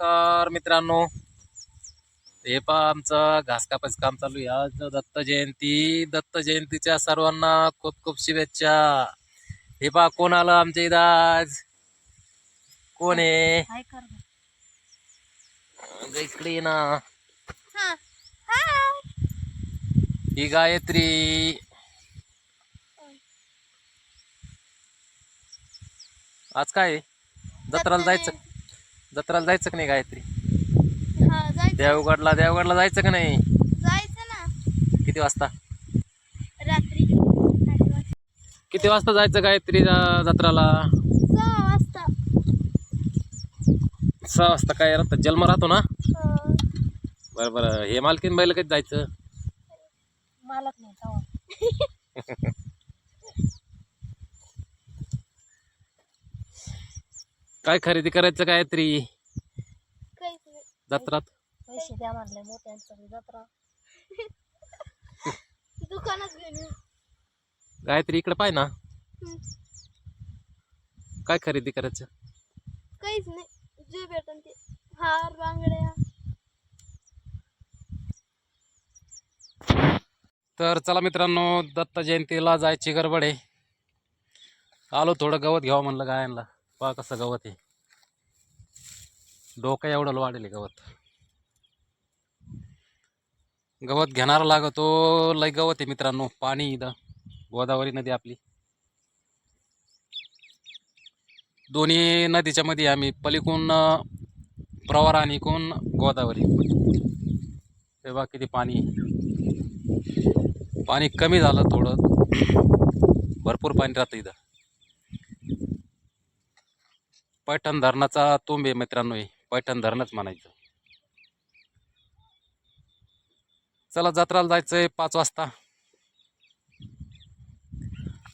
नमस्कार मित्रांनो. हे पहा आमचं घास कापायचं काम चालू आहे. आज दत्त जयंती. दत्त जयंतीच्या सर्वांना खूप खूप शुभेच्छा. हे पहा कोण आलं आमच्या इथं आज? कोण आहे? इकडे ना. हा हाय. ही गायत्री. आज काय आहे? जत्राला जायचं? जत्राला जायचं का नाही गायत्री? हा जायचं. देवगडला देवगडला जायचं का नाही? जायचं ना. किती वाजता? रात्री. आठ वाजता. किती वाजता जायचं गायत्री जा- जत्राला? सहा वाजता. सहा वाजता काय? राहतं जन्म राहतो ना? अं, बरं बरं. हे मालकीन बैल कधी जायचं? मालक नाही काय खरेदी करायचं गायत्री जत्रात? पैसे द्या म्हणले मोठ्यांचं जत्रा. दुकानात घेऊन येऊ. गायत्री इकडे पाय ना. हम्म. काय खरेदी करायचं? काहीच नाही. जे भेटन ते. हार बांगड्या. तर चला मित्रांनो दत्त जयंतीला जायची गडबड आहे. आलो थोडं गवत घ्यावं म्हणलं गायांना. पहा कसं गवत आहे. डोकं एवढं वाढेल गवत. गवत घेणारा लागतो लय गवत आहे मित्रांनो पाणी इथं गोदावरी नदी आपली. दोन्ही नदीच्या मध्ये आम्ही पलिकून प्रवार आणि कोण गोदावरी. तेव्हा किती पाणी पाणी कमी झालं थोडं. भरपूर पाणी राहतं इथं. पैठण धरणाचा तुंब आहे मित्रांनो हे. पैठण धरणच म्हणायचं. चला जत्राला जायचंय पाच वाजता.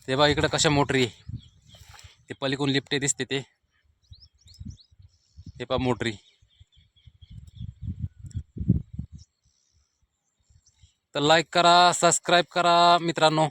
ते बा इकडं कशा मोटरी ते पलीकडून लिपटे दिसते ते. हे पा मोटरी. तर लाईक करा सबस्क्राईब करा मित्रांनो.